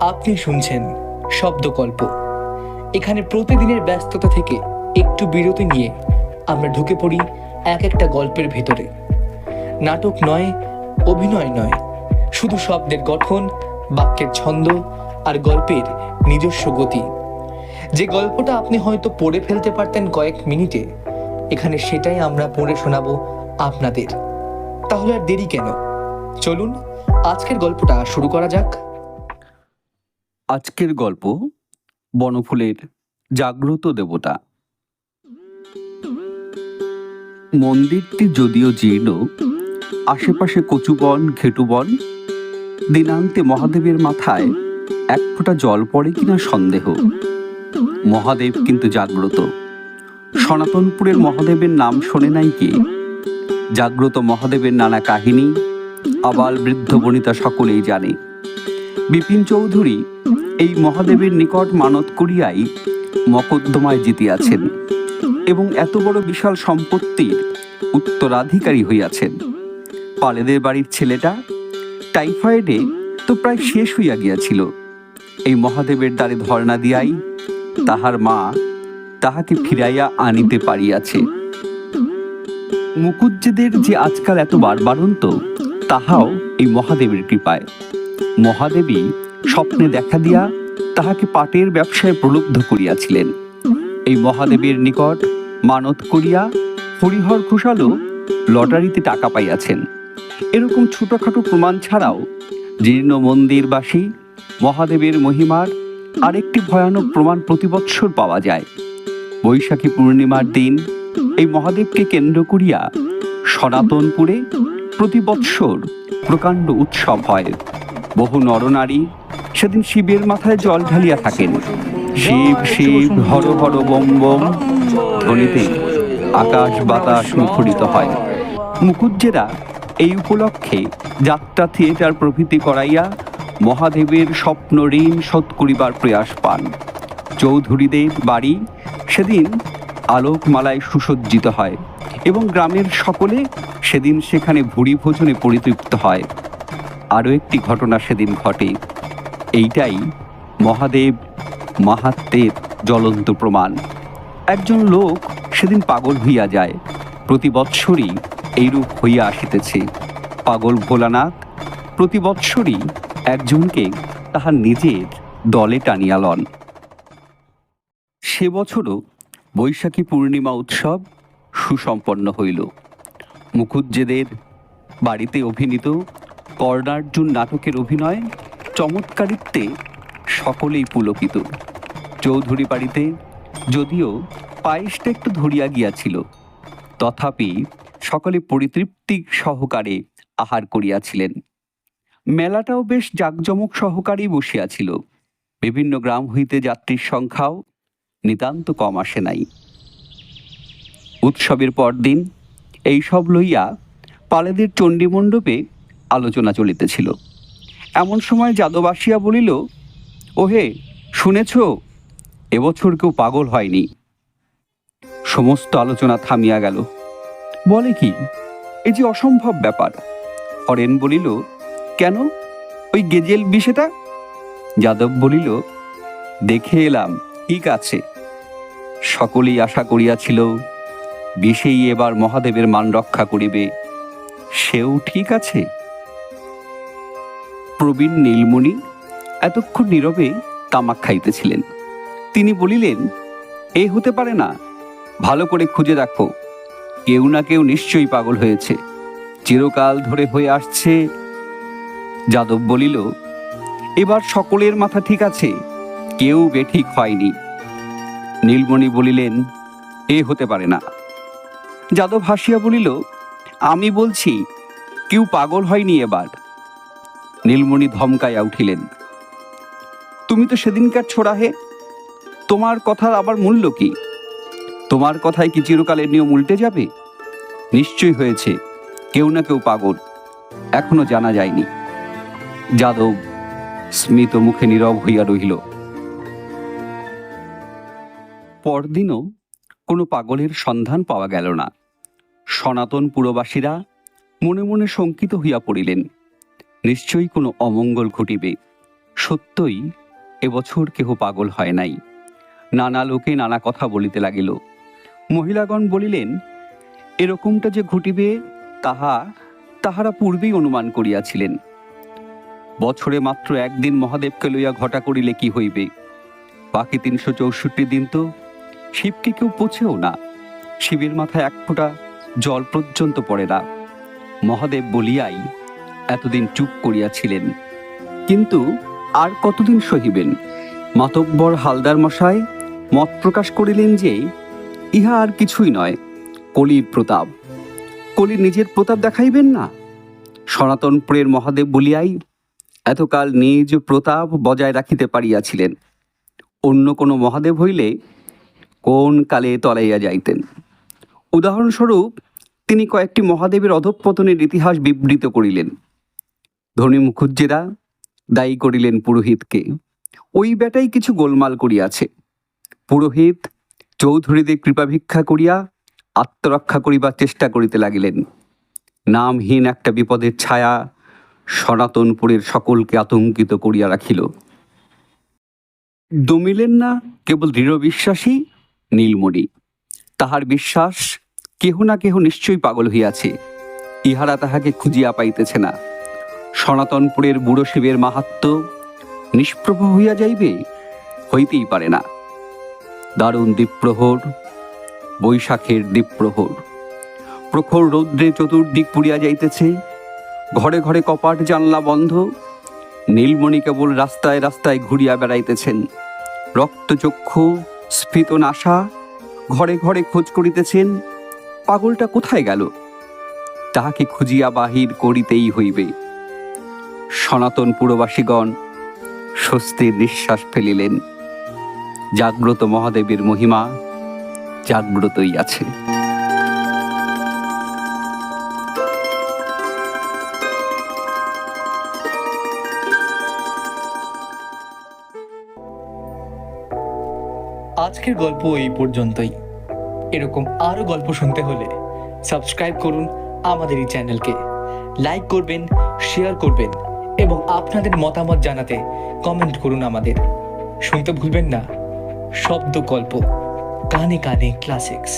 আপনি শুনছেন শব্দকল্প। এখানে প্রতিদিনের ব্যস্ততা থেকে একটু বিরতি নিয়ে আমরা ঢুকে পড়ি এক একটা গল্পের ভেতরে। নাটক নয়, অভিনয় নয়, শুধু শব্দের গঠন, বাক্যের ছন্দ আর গল্পের নিজস্ব গতি। যে গল্পটা আপনি হয়তো পড়ে ফেলতে পারতেন কয়েক মিনিটে, এখানে সেটাই আমরা পড়ে শোনাবো আপনাদের। তাহলে আর দেরি কেন? চলুন, আজকের গল্পটা শুরু করা যাক। আজকের গল্প বনফুলের জাগ্রত দেবতা। মন্দিরটি যদিও জীর্ণ, আশেপাশে কচুবন, ঘেটুবন, দিনান্তে মহাদেবের মাথায় এক ফোঁটা জল পড়ে কিনা সন্দেহ। মহাদেব কিন্তু জাগ্রত। সনাতনপুরের মহাদেবের নাম শোনে নাই কে? জাগ্রত মহাদেবের নানা কাহিনী, আবাল বৃদ্ধ বনিতা সকলেই জানে। বিপিন চৌধুরী এই মহাদেবের নিকট মানত করিয়াই মকদ্দমায় জিতিয়াছেন এবং এত বড় বিশাল সম্পত্তির উত্তরাধিকারী হইয়াছেন। পালেদের বাড়ির ছেলেটা টাইফয়েডে তো প্রায় শেষ হইয়া গিয়াছিল। এই মহাদেবের দ্বারে ধর্ণা দিয়াই তাহার মা তাহাকে ফিরাইয়া আনিতে পারিয়াছে। মুকুজ্জেদের যে আজকাল এত বারবারন্ত, তাহাও এই মহাদেবের কৃপায়। মহাদেবী স্বপ্নে দেখা দিয়া তাহাকে পাটের ব্যবসায় প্রলুব্ধ করিয়াছিলেন। এই মহাদেবের নিকট মানত করিয়া হরিহর ঘোষালও লটারিতে টাকা পাইয়াছেন। এরকম ছোটখাটো প্রমাণ ছাড়াও জীর্ণ মন্দিরবাসী, মহাদেবের মহিমার আরেকটি ভয়ানক প্রমাণ প্রতিবৎসর পাওয়া যায়। বৈশাখী পূর্ণিমার দিন এই মহাদেবকে কেন্দ্র করিয়া সনাতনপুরে প্রতি বৎসর প্রকাণ্ড উৎসব হয়। বহু নরনারী সেদিন শিবের মাথায় জল ঢালিয়া থাকেন। শিব শিব, হর হর, বম বম ধ্বনিতে আকাশ বাতাস মুখরিত হয়। মুকুজ্জেরা এই উপলক্ষে যাত্রা থিয়েটার প্রভৃতি করাইয়া মহাদেবের স্বপ্ন ঋণ শোধ করিবার প্রয়াস পান। চৌধুরীদের বাড়ি সেদিন আলোকমালায় সুসজ্জিত হয় এবং গ্রামের সকলে সেদিন সেখানে ভুরি ভোজনে পরিতৃপ্ত হয়। আরও একটি ঘটনা সেদিন ঘটে। এইটাই মহাদেব মাহাত্মের জ্বলন্ত প্রমাণ। একজন লোক সেদিন পাগল হইয়া যায়, প্রতি বৎসরই এইরূপ হইয়া আসিতেছে। পাগল ভোলানাথ প্রতি বৎসরই একজনকে তাহার নিজের দলে টানিয়া লন। সে বছরও বৈশাখী পূর্ণিমা উৎসব সুসম্পন্ন হইল। মুখুজ্জেদের বাড়িতে অভিনীত কর্ণার্জুন নাটকের অভিনয় চমৎকারিত্বে সকলেই পুলকিত। চৌধুরী বাড়িতে যদিও পায়েসটা একটু ধরিয়া গিয়াছিল, তথাপি সকলে পরিতৃপ্তি সহকারে আহার করিয়াছিলেন। মেলাটাও বেশ জাঁকজমক সহকারেই বসিয়াছিল। বিভিন্ন গ্রাম হইতে যাত্রীর সংখ্যাও নিতান্ত কম আসে নাই। উৎসবের পরদিন এইসব লইয়া পালেদের চণ্ডীমণ্ডপে আলোচনা চলিতেছিল। এমন সময় যাদব আসিয়া বলিল, ওহে, শুনেছ, এবছর কেউ পাগল হয়নি? সমস্ত আলোচনা থামিয়া গেল। বলে কি? এ যে অসম্ভব ব্যাপার। হরেন বলিল, কেন? ওই গেজেল বিষেটা? যাদব বলিল, দেখে এলাম, ঠিক আছে। সকলেই আশা করিয়াছিল, বিষেই এবার মহাদেবের মান রক্ষা করিবে। সেও ঠিক আছে? প্রবীণ নীলমণি এতক্ষণ নীরবে তামাক খাইতেছিলেন। তিনি বলিলেন, এ হতে পারে না, ভালো করে খুঁজে দেখো। কেউ না কেউ নিশ্চয়ই পাগল হয়েছে। চিরকাল ধরে হয়ে আসছে। যাদব বলিল, এবার সকলের মাথা ঠিক আছে, কেউ বেঠিক হয়নি। নীলমণি বলিলেন, এ হতে পারে না। যাদব হাসিয়া বলিল, আমি বলছি, কেউ পাগল হয়নি এবার। নীলমণি ধমকাইয়া উঠিলেন, তুমি তো সেদিনকার ছোড়া হে, তোমার কথার আবার মূল্য কি? তোমার কথায় কি চিরকালের নিয়ম উল্টে যাবে? নিশ্চয় হয়েছে, কেউ না কেউ পাগল, এখনও জানা যায়নি। যাদব স্মিত মুখে নীরব হইয়া রহিল। পরদিনও কোনো পাগলের সন্ধান পাওয়া গেল না। সনাতন পুরবাসীরা মনে মনে শঙ্কিত হইয়া পড়িলেন। নিশ্চয়ই কোনো অমঙ্গল ঘটিবে। সত্যই এবছর কেহ পাগল হয় নাই। নানা লোকে নানা কথা বলিতে লাগিল। মহিলাগণ বলিলেন, এরকমটা যে ঘটিবে, তাহা তাহারা পূর্বেই অনুমান করিয়াছিলেন। বছরে মাত্র একদিন মহাদেবকে লইয়া ঘটা করিলে কি হইবে? বাকি তিনশো চৌষট্টি দিন তো শিবকে কেউ পোছেও না। শিবের মাথায় এক ফোঁটা জল পর্যন্ত পড়ে না। মহাদেব বলিয়াই এতদিন চুপ করিয়াছিলেন। কিন্তু আর কতদিন সহিবেন? মাতব্বর হালদার মশাই মত প্রকাশ করিলেন যে, ইহা আর কিছুই নয়, কলির প্রতাপ। কলি নিজের প্রতাপ দেখাইবেন না? সনাতনপুরের মহাদেব বলিয়াই এতকাল নিজ প্রতাপ বজায় রাখিতে পারিয়াছিলেন। অন্য কোনো মহাদেব হইলে কোন কালে তলাইয়া যাইতেন? উদাহরণস্বরূপ তিনি কয়েকটি মহাদেবের অধঃপতনের ইতিহাস বিবৃত করিলেন। ধনী মুখুজ্জেরা দায়ী করিলেন পুরোহিতকে। ওই বেটাই কিছু গোলমাল করিয়াছে। পুরোহিত চৌধুরীদের কৃপা ভিক্ষা করিয়া আত্মরক্ষা করিবার চেষ্টা করিতে লাগিলেন। নামহীন একটা বিপদের ছায়া সনাতনপুরের সকলকে আতঙ্কিত করিয়া রাখিল। দমিলেন না কেবল দৃঢ় বিশ্বাসী নীলমণি। তাহার বিশ্বাস কেহ না কেহ নিশ্চয়ই পাগল হইয়াছে। ইহারা তাহাকে খুঁজিয়া পাইতেছে না। সনাতনপুরের বুড়ো শিবের মাহাত্ম নিষ্প্রভ হইয়া যাইবে? হইতেই পারে না। দারুণ দ্বীপ্রহর, বৈশাখের দ্বীপ্রহর। প্রখর রৌদ্রে চতুর্দিক পুড়িয়া যাইতেছে। ঘরে ঘরে কপাট জানলা বন্ধ। নীলমণি কেবল রাস্তায় রাস্তায় ঘুরিয়া বেড়াইতেছেন। রক্তচক্ষু, স্ফীত নাশা ঘরে ঘরে খোঁজ করিতেছেন, পাগলটা কোথায় গেল? তাহাকে খুঁজিয়া বাহির করিতেই হইবে। সনাতন পুরবাসীগণ, স্বস্তির নিঃশ্বাস ফেলিলেন। জাগ্রত মহাদেবের মহিমা জাগ্রতই আছে। আজকের গল্প এই পর্যন্তই। এরকম আরও গল্প শুনতে হলে সাবস্ক্রাইব করুন আমাদের এই চ্যানেলকে। লাইক করবেন, শেয়ার করবেন। এবং আপনাদের মতামত জানাতে কমেন্ট করুন আমাদের। শুনতে ভুলবেন না। শব্দ গল্প কানে কানে ক্লাসিক্স